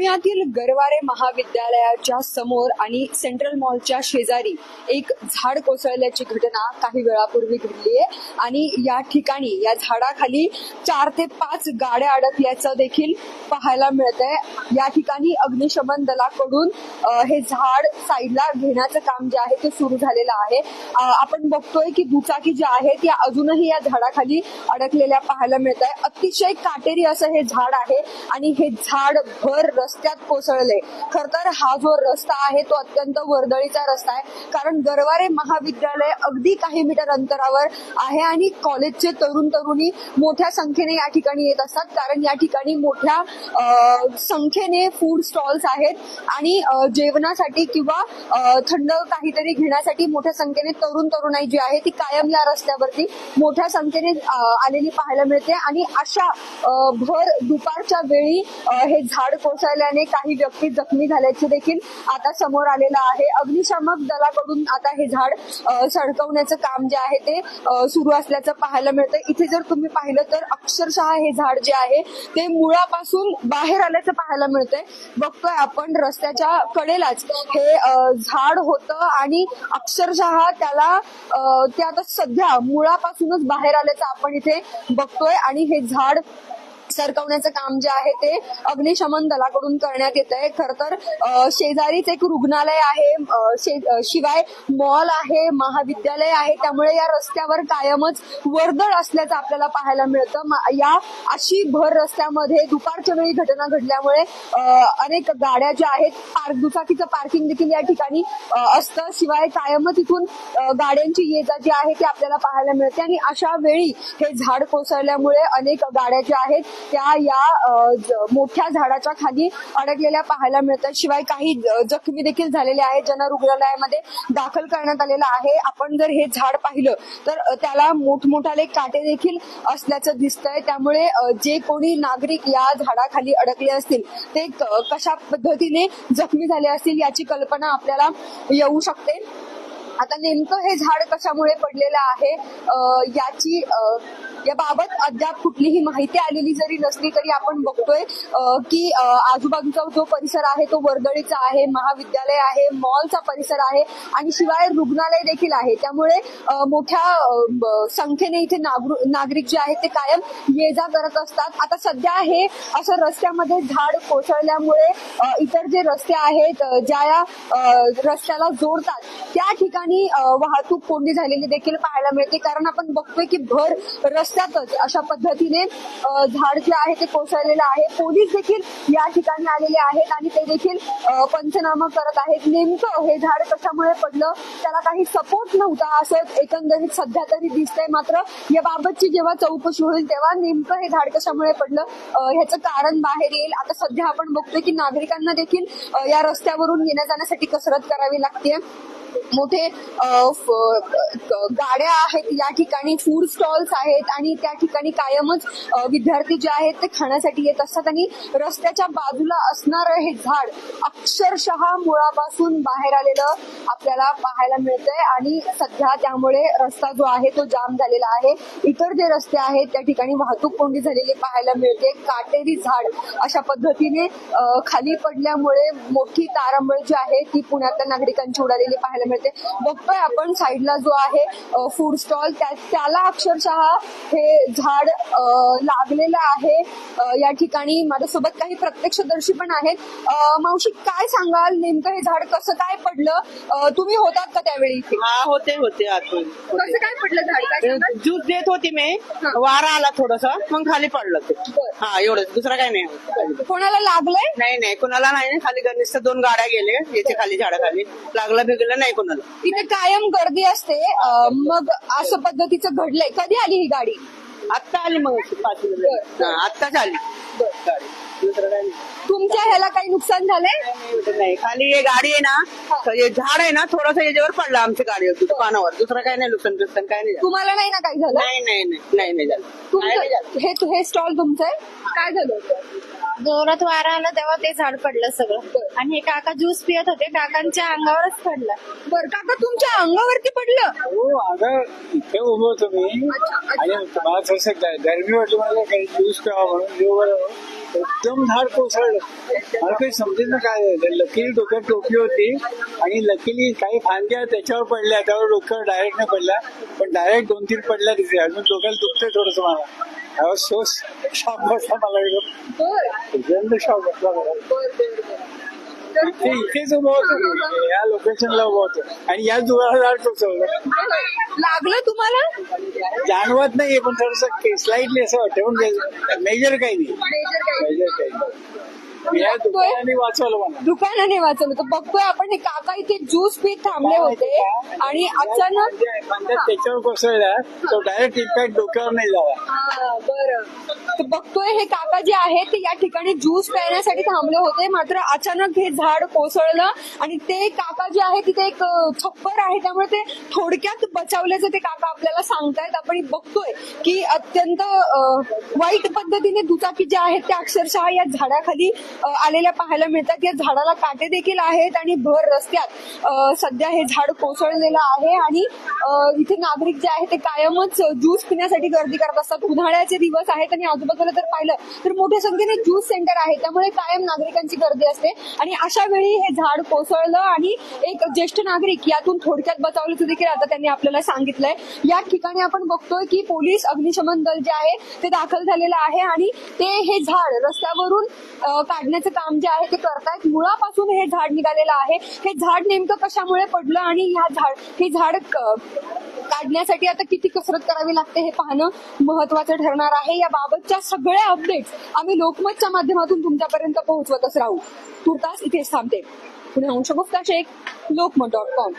पुण्यातील गरवारे महाविद्यालयाच्या समोर आणि सेंट्रल मॉलच्या शेजारी एक झाड कोसळल्याची घटना काही वेळापूर्वी घडली आहे. आणि या ठिकाणी या झाडाखाली चार ते पाच गाड्या अडकल्याचं देखील पाहायला मिळत आहे. या ठिकाणी अग्निशमन दलाकडून हे झाड साईडला घेण्याचं काम जे आहे ते सुरू झालेलं आहे. आपण बघतोय की दुचाकी ज्या आहेत त्या अजूनही या झाडाखाली अडकलेल्या पाहायला मिळत आहे. अतिशय काटेरी असं हे झाड आहे आणि हे झाड भर रस्त्यात कोसळले. खर तर हा जो रस्ता आहे तो अत्यंत वर्दळीचा रस्ता आहे. कारण गरवारे महाविद्यालय अगदी काही मीटर अंतरावर आहे आणि कॉलेजचे तरुण तरुणी मोठ्या संख्येने या ठिकाणी येत असतात. कारण या ठिकाणी मोठ्या संख्येने फूड स्टॉल्स आहेत आणि जेवणासाठी किंवा थंड काहीतरी घेण्यासाठी मोठ्या संख्येने तरुण तरुणाई जी आहे ती कायम या रस्त्यावरती मोठ्या संख्येने आलेली पाहायला मिळते. आणि अशा भर दुपारच्या वेळी हे झाड कोसळल्याने काही व्यक्ती जखमी झाल्याचे देखील आता समोर आलेलं आहे. अग्निशामक दलाकडून आता हे झाड सडकवण्याचं काम जे आहे ते सुरू असल्याचं पाहायला मिळतं इथे जर तुम्ही पाहिलं तर अक्षरशः हे झाड जे आहे ते मुळापासून बाहेर आल्याचं पाहायला मिळतंय. बघतोय आपण रस्त्याच्या कडेलाच हे झाड होतं आणि अक्षरशः त्याला ते आता सध्या मुळापासूनच बाहेर आल्याचं आपण इथे बघतोय आणि हे झाड सरकवण्याचं काम जे आहे ते अग्निशमन दलाकडून करण्यात येत आहे. खर तर शेजारीच एक रुग्णालय आहे. शिवाय मॉल आहे महाविद्यालय आहे. त्यामुळे या रस्त्यावर कायमच वर्दळ असल्याचं आपल्याला पाहायला मिळतं. या अशी भर रस्त्यामध्ये दुपारच्या वेळी घटना घडल्यामुळे अनेक गाड्या ज्या आहेत पार्क दुचाकीचं पार्किंग देखील या ठिकाणी असतं. शिवाय कायमच इथून गाड्यांची ये जा जी आहे ती आपल्याला पाहायला मिळते. आणि अशा वेळी हे झाड कोसळल्यामुळे अनेक गाड्या ज्या आहेत त्या या मोठ्या झाडाच्या खाली अडकलेल्या पाहायला मिळतात. शिवाय काही जखमी देखील झालेले आहेत ज्यांना रुग्णालयामध्ये दाखल करण्यात आलेलं आहे. आपण जर हे झाड पाहिलं तर त्याला मोठमोठाले काटे देखील असल्याचं दिसतंय. त्यामुळे जे कोणी नागरिक या झाडाखाली अडकले असतील ते कशा पद्धतीने जखमी झाले असतील याची कल्पना आपल्याला येऊ शकते. आता नेमकं हे झाड कशामुळे पडलेलं आहे? याची याबाबत अद्याप कुठलीही माहिती आलेली जरी नसली तरी आपण बघतोय की आजूबाजूचा जो परिसर आहे तो वर्दळीचा आहे महाविद्यालय आहे मॉलचा परिसर आहे आणि शिवाय रुग्णालय देखील आहे. त्यामुळे मोठ्या संख्येने इथे नागरिक जे आहेत ते कायम ये जा करत असतात. आता सध्या हे असं रस्त्यामध्ये झाड कोसळल्यामुळे इतर जे रस्ते आहेत ज्या या रस्त्याला जोडतात त्या ठिकाणी वाहतूक कोंडी झालेली देखील पाहायला मिळते. कारण आपण बघतोय की भर रस्त्यातच अशा पद्धतीने झाड जे आहे ते कोसळलेलं आहे. पोलीस देखील या ठिकाणी आलेले आहेत आणि ते देखील पंचनामा करत आहेत. नेमकं हे झाड कशामुळे पडलं? त्याला काही सपोर्ट नव्हता असं एकंदरीत सध्या तरी दिसतंय. मात्र याबाबतची जेव्हा चौकशी होईल तेव्हा नेमकं हे झाड कशामुळे पडलं ह्याचं कारण बाहेर येईल. आता सध्या आपण बघतोय की नागरिकांना देखील या रस्त्यावरून येण्या जाण्यासाठी कसरत करावी लागते मोठे गाड्या आहेत या ठिकाणी फूड स्टॉल्स आहेत आणि त्या ठिकाणी कायमच विद्यार्थी जे आहेत ते खाण्यासाठी येत असतात आणि रस्त्याच्या बाजूला असणारं हे झाड अक्षरशः मुळापासून बाहेर आलेलं आपल्याला पाहायला मिळतंय आणि सध्या त्यामुळे रस्ता जो आहे तो जाम झालेला आहे. इतर जे रस्ते आहेत त्या ठिकाणी वाहतूक कोंडी झालेली पाहायला मिळते. काटेरी झाड अशा पद्धतीने खाली पडल्यामुळे मोठी तारांबळ जी आहे ती पुण्यातल्या नागरिकांची उडालेली पाहायला मिळते. बघतोय आपण साईडला जो आहे फूड स्टॉल त्याला अक्षरशः हे झाड लागलेलं आहे. या ठिकाणी माझ्यासोबत काही प्रत्यक्षदर्शी पण आहेत. मावशी काय सांगाल? नेमकं हे झाड कसं काय पडलं? तुम्ही होतात का त्यावेळी हा होते होते आतून. कसं काय पडलं झाड? काय? ज्यूस देत होती मी. वारा आला थोडस मग खाली पडलं ते. हा एवढंच. दुसरं काही नाही. कोणाला लागलंय? नाही नाही. कोणाला नाही. खाली गणेश दोन गाड्या गेले याचे खाली झाडाखाली. लागलं बिगलं नाही कोणाला. इथे कायम गर्दी असते. अ, मग असं पद्धतीचं घडलंय. कधी आली ही गाडी? आत्ता आली मग पाच मिनिटं. आत्ताच आली. गाडी. दुसरं काही नाही. तुमच्या ह्याला काही नुकसान झालंय? नाही, एवढं नाही. खाली हे गाडी आहे ना तर हे झाड आहे ना थोडस याच्यावर पडलं आमच्या गाडीवर दुकानावर. दुसरं काही नाही नुकसान नुकसान काही नाही झालं. तुम्हाला नाही ना काही झालं? नाही नाही नाही नाही नाही झालं. नाही, नाही झालं. तुमचं हे हे स्टॉल तुमचं आहे? काय झालं होतं? जोरात वारा आला तेव्हा ते झाड पडलं सगळं. आणि हे काका ज्यूस पियत होते काकांच्या अंगावरच पडलं. बरं काका तुमच्या अंगावरती पडलं? हो अगं इथे उभं होतो मी. आणि मला थोडस गरमी वाटली मला काही ज्यूस प्यावा म्हणून एकदम झाड कोसळलं. मला काही समजेल ना काय झालं. लकीली डोक्यात टोपी होती आणि लकीली काही फांद्या त्याच्यावर पडल्या. त्यावर डोक्यावर डायरेक्ट नाही पडल्या पण डायरेक्ट दोन तीन पडल्या तिथे. अजून डोक्याला दुखतंय थोडस मला. सो शॉक बसला मला एकदम इथेच उभं होतो या लोकेशनला उभं होतो आणि या झाड कोसळलं लागलं तुम्हाला जाणवत नाही पण थोडस स्लाइटली असं वाटतं पण मेजर काही नाही. मेजर काही नाही दुकानाने वाचवलं तर बघतोय आपण काका इथे ज्यूस पीत थांबले होते आणि अचानक म्हणजे त्याच्यावर कोसळला तो डायरेक्ट इम्पॅक्ट डोक्यावर नाही झाला. हा, बरं. बघतोय हे काका जे आहेत ते या ठिकाणी ज्यूस प्यायण्यासाठी थांबले होते. मात्र अचानक हे झाड कोसळलं आणि ते काका जे आहे तिथे एक छप्पर आहे. त्यामुळे ते थोडक्यात बचावल्याचं ते काका आपल्याला सांगतायत. आपण बघतोय की अत्यंत वाईट पद्धतीने दुचाकी ज्या आहेत त्या अक्षरशः या झाडाखाली आलेल्या पाहायला मिळतात. या झाडाला काटे देखील आहेत आणि भर रस्त्यात सध्या हे झाड कोसळलेलं आहे आणि इथे नागरिक जे आहे ते कायमच ज्यूस पिण्यासाठी गर्दी करत असतात. उन्हाळ्याचे दिवस आहेत आणि आजूबाजूला तर पाहिलं तर मोठ्या संख्येने ज्यूस सेंटर आहे. त्यामुळे कायम नागरिकांची गर्दी असते. आणि अशा वेळी हे झाड कोसळलं आणि एक ज्येष्ठ नागरिक यातून थोडक्यात बचावल्याचं देखील आता त्यांनी आपल्याला सांगितलंय. या ठिकाणी आपण बघतोय की पोलीस अग्निशमन दल जे आहे ते दाखल झालेलं आहे आणि ते हे झाड रस्त्यावरून काढण्याचं काम जे आहे ते करतायत. मुळापासून हे झाड निघालेलं आहे. हे झाड नेमकं कशामुळे पडलं आणि ह्या झाड हे झाड काढण्यासाठी आता किती कसरत करावी लागते हे पाहणं महत्वाचं ठरणार आहे. या बाबतच्या सगळ्या अपडेट्स आम्ही लोकमतच्या माध्यमातून तुमच्यापर्यंत पोहोचवतच राहू. तुर्तास इथेच थांबते. Pune Ansh Gupta Shaikh Lokmat dot com